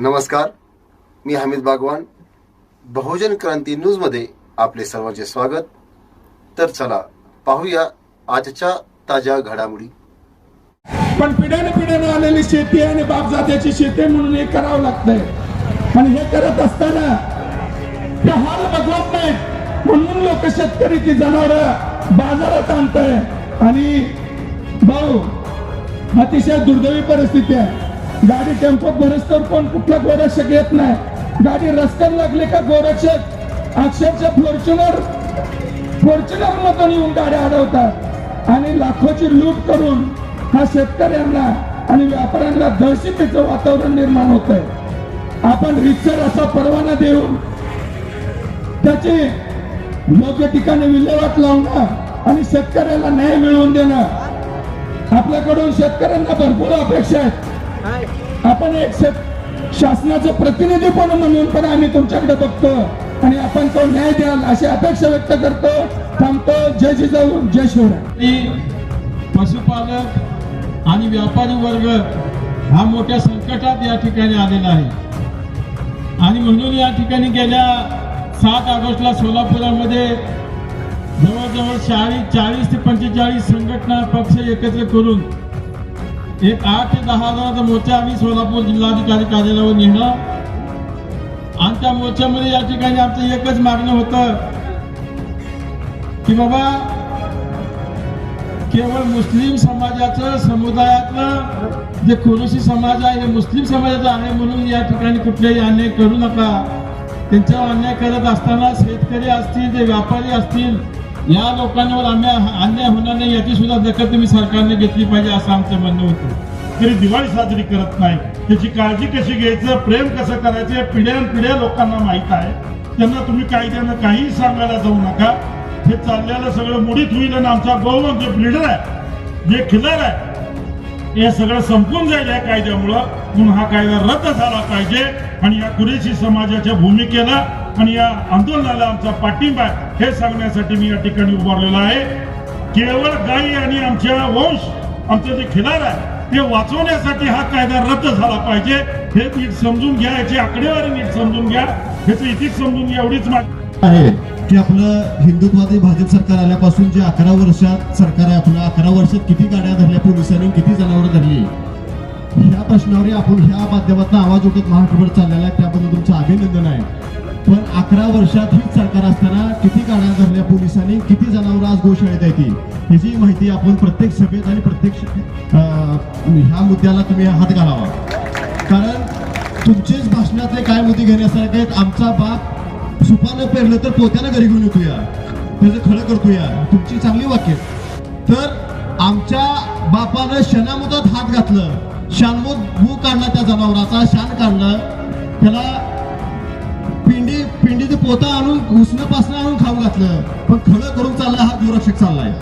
नमस्कार मी हमीद बागवान. बहुजन क्रांती न्यूजमध्ये आपले सर्वांचे स्वागत. तर चला पाहूया आजच्या ताज्या घडामोडी. पण पिढ्याने पिढ्याने आलेली शेती आहे आणि बापजात्याची शेती म्हणून हे करावं लागतंय. आणि हे करत असताना ते हाल बघवत नाही. म्हणून लोक शेतकरी ती जनावर बाजारात आणताय. आणि भाऊ अतिशय दुर्दैवी परिस्थिती आहे. गाडी टेम्पो भरस्तर कोण कुठला गोरक्षक येत नाही. गाडी रस्त्यावर लागली का गोरक्षक अक्षरशः फॉर्च्युनर फॉर्च्युनर मधून येऊन गाड्या अडवतात. आणि लाखोची लूट करून हा शेतकऱ्यांना आणि व्यापाऱ्यांना दहशतीचं वातावरण निर्माण होत आहे आपण रिक्सर असा परवाना देऊन त्याची योग्य ठिकाणी विल्हेवाट लावणं आणि शेतकऱ्याला न्याय मिळवून देणं. आपल्याकडून शेतकऱ्यांना भरपूर अपेक्षा आहेत. आपण एक शासनाचं प्रतिनिधी पण म्हणून पण आम्ही तुमच्याकडे बघतो. आणि आपण तो न्याय द्याल अशी अपेक्षा व्यक्त करतो. थांबतो. जय जिजाऊ जय शिवराय. पशुपालक आणि व्यापारी वर्ग हा मोठ्या संकटात या ठिकाणी आलेला आहे. आणि म्हणून या ठिकाणी गेल्या सात ऑगस्टला सोलापुरामध्ये जवळजवळ चाळीस चाळीस ते पंचेचाळीस संघटना पक्ष एकत्र करून एक आठ ते दहा हजाराचा मोर्चा आम्ही सोलापूर जिल्हाधिकारी कार्यालयावर नेणं आणि त्या मोर्चामध्ये या ठिकाणी आमचं एकच मागणं होतं की बाबा केवळ मुस्लिम समाजाचं समुदायातलं जे खुरुशी समाज आहे हे मुस्लिम समाजाचं आहे म्हणून या ठिकाणी कुठलेही अन्याय करू नका. त्यांच्यावर अन्याय करत असताना शेतकरी असतील जे व्यापारी असतील या लोकांवर अन्याय अन्याय होणार नाही याची सुद्धा दखल तुम्ही सरकारने घेतली पाहिजे असं आमचं म्हणणं होतं. तरी दिवाळी साजरी करत नाही. त्याची काळजी कशी घ्यायचं प्रेम कसं करायचं पिढ्यान पिढ्या लोकांना माहीत आहे. त्यांना तुम्ही कायद्यानं काहीही सांगायला जाऊ नका. हे चाललेलं सगळं मुडीत होईल आणि आमचा गौरव जे ब्लिडर आहे. जे खिलार आहे हे सगळं संपून जाईल या कायद्यामुळं. म्हणून हा कायदा रद्द झाला पाहिजे. आणि या कुरेशी समाजाच्या भूमिकेला आणि या आंदोलनाला आमचा पाठिंबा हे सांगण्यासाठी मी या ठिकाणी उभारलेलो आहे. केवळ गायी आणि आमच्या वंश आमचं जे खिलार आहे ते वाचवण्यासाठी हा कायदा रद्द झाला पाहिजे. हे नीट समजून घ्या याची आकडेवारी नीट समजून घ्या. ह्याचं इतिक समजून घ्या एवढीच मागणी आहे. की आपलं हिंदुत्वादी भाजप सरकार आल्यापासून जे अकरा वर्षात सरकार आहे आपलं अकरा वर्षात किती गाड्या धरल्या पोलिसांनी किती जनावरं धरली ह्या प्रश्नावर आपण ह्या माध्यमातून आवाज उठत महाराष्ट्रभर चाललेला आहे. त्याबद्दल तुमचं अभिनंदन आहे. पण अकरा वर्षात हीच सरकार असताना किती गाड्या धरल्या पोलिसांनी किती जनावरं आज गोशाळेत येतील ह्याची माहिती आपण प्रत्येक सभेत आणि प्रत्येक ह्या मुद्द्याला तुम्ही हात घालावा. कारण तुमचेच भाषणातले काय मुद्दे घेण्यासारखे आहेत आमचा बाप सुपानं पेरलं तर पोत्यानं घरी घेऊन येतो या त्याचं खळं करतो या तुमची चांगली वाक्य. तर आमच्या बापानं शनामुदात हात घातलं. शानमुद भू काढला त्या जनावराचा शान काढला. त्याला पिंडी पिंडीचं पोता आणून उसणं पासणं आणून खाऊ घातलं. पण खडं करून चालला हा गोरक्षक चाललाय.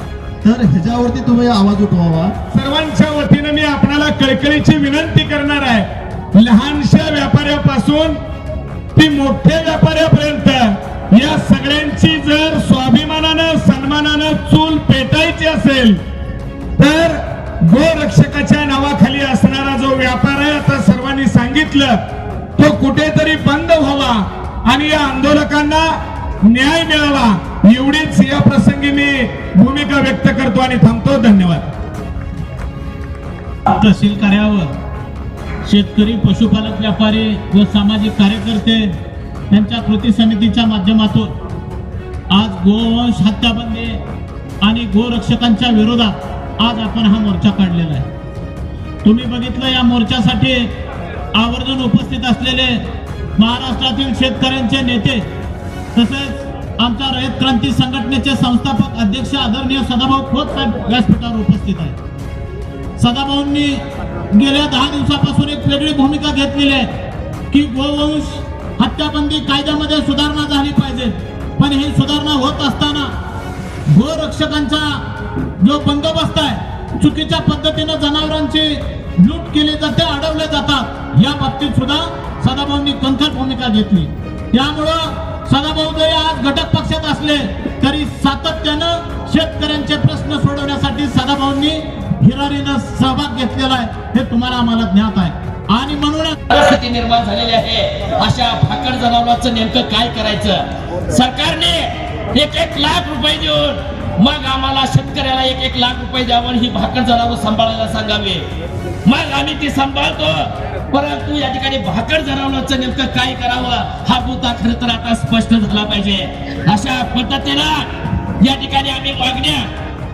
तर ह्याच्यावरती तुम्ही आवाज उठवावा. सर्वांच्या वतीनं मी आपणाला कळकळीची विनंती करणार आहे. लहानशा व्यापाऱ्यापासून ती मोठ्या व्यापाऱ्यापर्यंत या सगळ्यांची जर स्वाभिमानानं सन्मानानं चूल पेटायची असेल तर गोरक्षकाच्या नावाखाली असणारा जो व्यापार आहे आता सर्वांनी सांगितलं तो कुठेतरी बंद व्हावा आणि या आंदोलकांना न्याय मिळावा. एवढीच या प्रसंगी मी भूमिका व्यक्त करतो आणि थांबतो. धन्यवाद. तहसील कार्यावर शेतकरी पशुपालक व्यापारी व सामाजिक कार्यकर्ते यांच्या कृती समितीच्या माध्यमातून आज गोवंश हत्याबंदी आणि गोरक्षकांच्या विरोधात आज आपण हा मोर्चा काढलेला आहे. तुम्ही बघितलं या मोर्चासाठी आवर्जून उपस्थित असलेले महाराष्ट्रातील शेतकऱ्यांचे नेते तसेच आमच्या रयत क्रांती संघटनेचे संस्थापक अध्यक्ष आदरणीय सदाभाऊ खोत साहेब व्यासपीठावर उपस्थित आहेत. सदाभाऊंनी गेल्या दहा दिवसापासून भूमिका घेतलेली आहे की गोवंश हत्याबंदी कायद्यामध्ये सुधारणा झाली पाहिजे. पण ही सुधारणा होत असताना गोरक्षकांचा जो बंदोबस्त आहे चुकीच्या पद्धतीनं जनावरांची लूट केली जाते अडवले जातात. या बाबतीत सुद्धा सदाभाऊंनी कणखर भूमिका घेतली. त्यामुळं सदाभाऊ जरी आज घटक पक्षात असले तरी सातत्यानं शेतकऱ्यांचे प्रश्न सोडवण्यासाठी सदाभाऊंनी हिरारीनं सहभाग घेतलेला आहे. हे तुम्हाला आम्हाला ज्ञात आहे. आणि म्हणूनच परिस्थिती निर्माण झालेली आहे. अशा भाकड जनावरांचं नेमकं काय करायचं? सरकारने एक एक लाख रुपये देऊन मग आम्हाला शेतकऱ्याला एक एक लाख रुपये द्यावं ही भाकड जनावर सांभाळायला सांगावे. मग आम्ही ती सांभाळतो. परंतु या ठिकाणी भाकड जनावरांचं नेमकं काय करावं? हा मुद्दा खर तर आता स्पष्ट झाला पाहिजे. अशा पद्धतीनं या ठिकाणी आम्ही मागण्या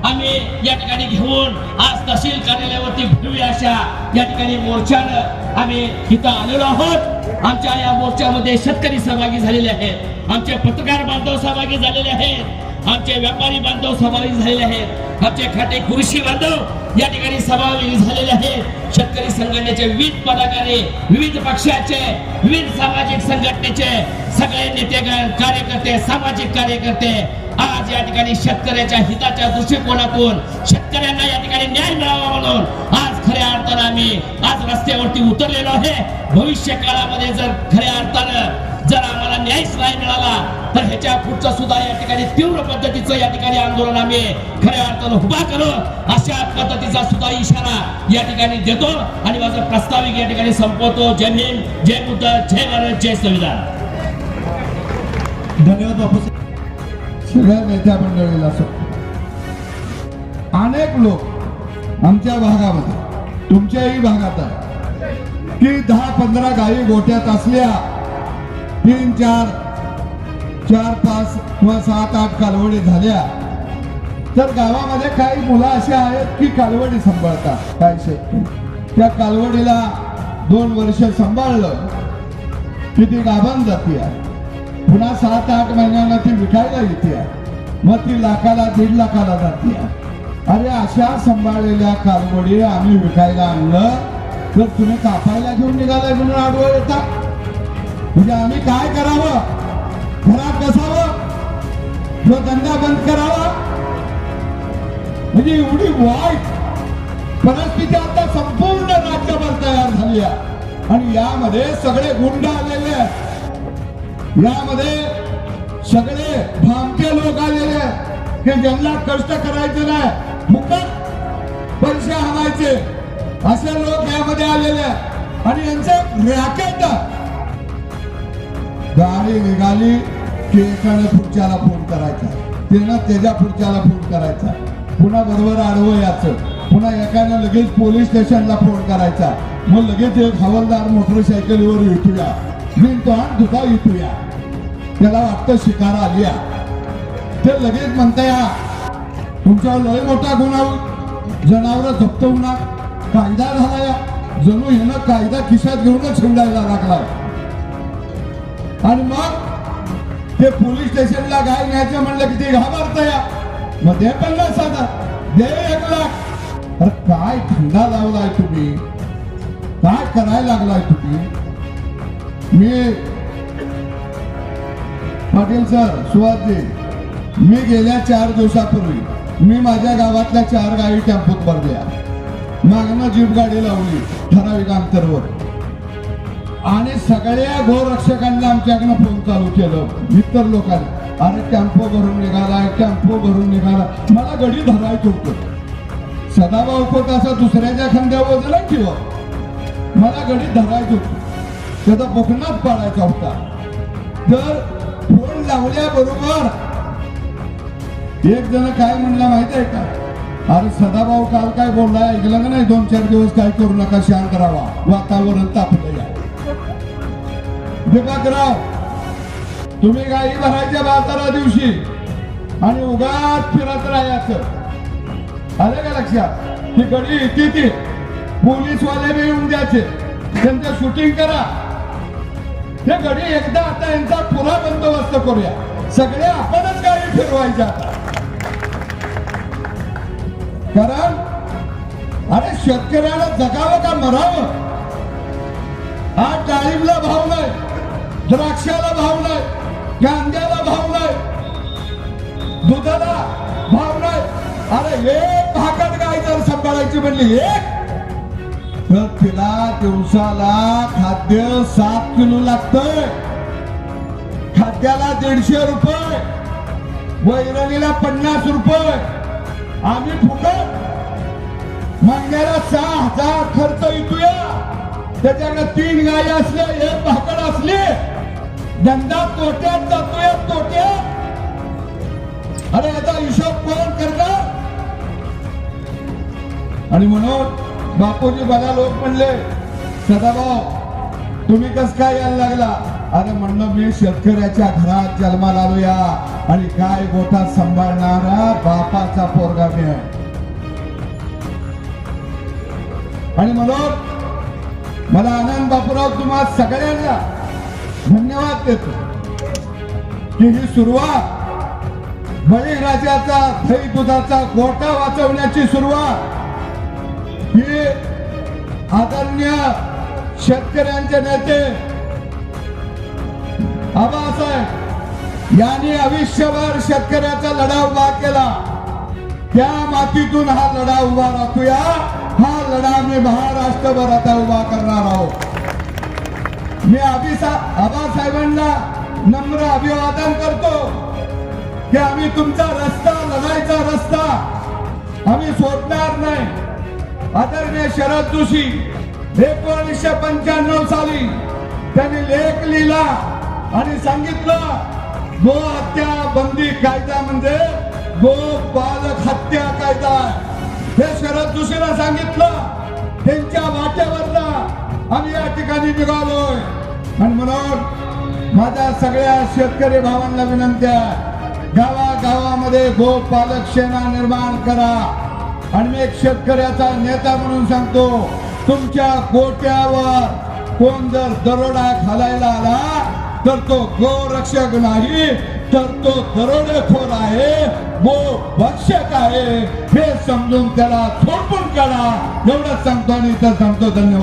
आम्ही या ठिकाणी घेऊन आज तहसील कार्यालयावरती भेटूया अशा या ठिकाणी मोर्चानं आम्ही इथं आलेलो आहोत. आमच्या या मोर्चामध्ये शेतकरी सहभागी झालेले आहेत. आमचे पत्रकार बांधव सहभागी झालेले आहेत. आमचे व्यापारी बांधव सहभागी झालेले आहेत. आमचे खाते कृषी बांधव या ठिकाणी सहभागी झालेले आहेत. शेतकरी संघटनेचे विविध पदाकारी विविध पक्षाचे विविध सामाजिक संघटनेचे सगळे नेते कार्यकर्ते सामाजिक कार्यकर्ते आज या ठिकाणी शेतकऱ्याच्या हिताच्या दृष्टिकोनातून शेतकऱ्यांना या ठिकाणी न्याय मिळावा म्हणून आज खऱ्या अर्थानं आम्ही आज रस्त्यावरती उतरलेलो आहे. भविष्य काळामध्ये जर खऱ्या अर्थानं जर आम्हाला न्यायच नाही मिळाला तर ह्याच्या पुढचं सुद्धा या ठिकाणी तीव्र पद्धतीचं या ठिकाणी आंदोलन आम्ही खऱ्या अर्थानं उभा करू. अशा पद्धतीचा सुद्धा इशारा या ठिकाणी देतो. आणि माझं प्रस्ताविक या ठिकाणी संपवतो. जय भीम जय बुद्ध जय भारत जय संविधान. धन्यवाद बापू सगळ्या नेत्या मंडळीला असो. अनेक लोक आमच्या भागामध्ये तुमच्याही भागात आहे की दहा पंधरा गायी गोट्यात असल्या तीन चार चार पाच किंवा सात आठ कालवडी झाल्या तर गावामध्ये काही मुलं अशी आहेत की कालवडी सांभाळतात. काय शेतकरी. त्या कालवडीला दोन वर्ष सांभाळलं की ती गाभण जाती आहे. पुन्हा सात आठ महिन्यांना ती विकायला येते. मग ती लाखाला दीड लाखाला जाते. अरे अशा सांभाळलेल्या कालवडी आम्ही विकायला आणलं तर तुम्ही कापायला घेऊन निघालाय म्हणून आडवं येता. म्हणजे आम्ही काय करावं? घरात बसावं? जो धंदा बंद करावा? म्हणजे एवढी वाईट परिस्थिती आता संपूर्ण राज्यभर तयार झाली आहे. आणि यामध्ये सगळे गुंड आलेले यामध्ये सगळे भामके लोक आलेले आहेत. की ज्यांना कष्ट करायचे नाही फुकट पैसे हवायचे असे लोक यामध्ये आलेले आहेत. आणि यांचं रॅकेट गाडी निघाली की एकाने पुढच्याला फोन करायचा. त्यानं त्याच्या पुढच्याला फोन करायचा. पुन्हा बरोबर आडवं याचं पुन्हा एकाने लगेच पोलीस स्टेशनला फोन करायचा. मग लगेच एक हवालदार मोटरसायकलीवर येतोया. मी तो आण तुझा विकूया त्याला वाटतं शिकार आली ते लगेच म्हणता या तुमच्यावर लय मोठा गुन्हा जनावर जप्त होणार. कायदा झाला या जणू ह्यानं कायदा खिशात घेऊनच हिंडायला लागला आणि मग ते पोलीस स्टेशनला गाय न्यायचं म्हणलं की ते घाबरत या मग दे पन्नास हजार. दे एक लाख. अरे काय धंदा लावलाय तुम्ही? काय करायला लागलाय तुम्ही? मी पाटील सर सुहासजी मी गेल्या चार दिवसापूर्वी मी माझ्या गावातल्या चार गाडी टेम्पोत भरल्या मागणं जीप गाडी लावली ठराविक अंतरवर. आणि सगळ्या गोरक्षकांना आमच्याकडनं फोन चालू केलं इतर लोकांनी. अरे टेम्पो भरून निघाला टेम्पो भरून निघाला. मला गडी धरायचं होतं. सदाभाऊ खोट असं दुसऱ्याच्या खांद्यावर वजन ठेवा. मला गडी धरायचं होतं. त्याचा कोकणात पाडायचा होता. तर फोन लावल्याबरोबर एक जण काय म्हणला माहीत आहे का? अरे सदाभाऊ काल काय बोलला? ऐकलं का नाही? दोन चार दिवस काय करू नका शांत राहा. वातावरण तापलं या. दिपकराव तुम्ही गाई भरायच्या बाजारा दिवशी आणि उगाच फिरत राहायचं. आलं का लक्षात? ती गडी येते ती. पोलीसवाले बी येऊन द्यायचे. त्यांचं शूटिंग करा. हे गडी एकदा आता यांचा पुरा बंदोबस्त करूया. सगळे आपणच गाडी फिरवायच्या. आता कारण अरे शेतकऱ्याला जगावं का मरावं? हा डाळिंबला भाव नाही द्राक्षाला भाव नाही कांद्याला भाव नाही दुधाला भाव नाही. अरे एक भाकड गाय जर सांभाळायची म्हणली एक तर तिला दिवसाला खाद्य सात किलो लागतंय. खाद्याला दीडशे रुपये वैरणीला पन्नास रुपये. आम्ही फुकट. महिन्याला सहा हजार खर्च येतोया. त्याच्याकडे तीन गायी असल्या एक भाकड असली. धंदा तोट्यात जातोय तोट्यात. अरे याचा हिशोब कोण करणार? आणि म्हणून बापूजी बघा लोक म्हणले सदाभाऊ तुम्ही कस काय यायला लागला? अरे म्हणलं मी शेतकऱ्याच्या घरात जन्माला आलो या आणि काय गोठा सांभाळणारा बापाचा पोरगा मी आहे. आणि म्हणून मला आनंद बापूराव तुम्हा सगळ्यांना धन्यवाद देतो की ही सुरुवात बळीराजाचा दही दुधाचा गोटा वाचवण्याची सुरुवात हे आदरणीय शेतकऱ्यांचे नेते आबासाहेब यांनी आयुष्यभर शेतकऱ्याचा लढा उभा केला. त्या मातीतून हा लढा उभा राहतोया हा लढा मी महाराष्ट्रभर आता उभा करणार आहोत. मी अभिसा आबासाहेबांना नम्र अभिवादन करतो की आम्ही तुमचा रस्ता लढायचा रस्ता आम्ही सोडणार नाही. आदरणीय शरद जोशी एकोणीसशे पंच्याण्णव साली त्यांनी लेख लिहिला आणि सांगितलं गो हत्या बंदी कायदा म्हणजे गो बालक हत्या कायदा. हे शरद जोशीला सांगितलं. त्यांच्या वाट्यावरला आम्ही या ठिकाणी निघालोय. आणि म्हणून माझ्या सगळ्या शेतकरी भावांना विनंती आहे गावागावामध्ये गो पालक सेना निर्माण करा. आणि मी एक शेतकऱ्याचा नेता म्हणून सांगतो तुमच्या गोट्यावर कोण जर दरोडा घालायला आला तर तो गोरक्षक नाही तर तो दरोडेखोर आहे गो भक्षक आहे. हे समजून त्याला थोडपून काढा एवढंच सांगतो आणि इतर सांगतो. धन्यवाद.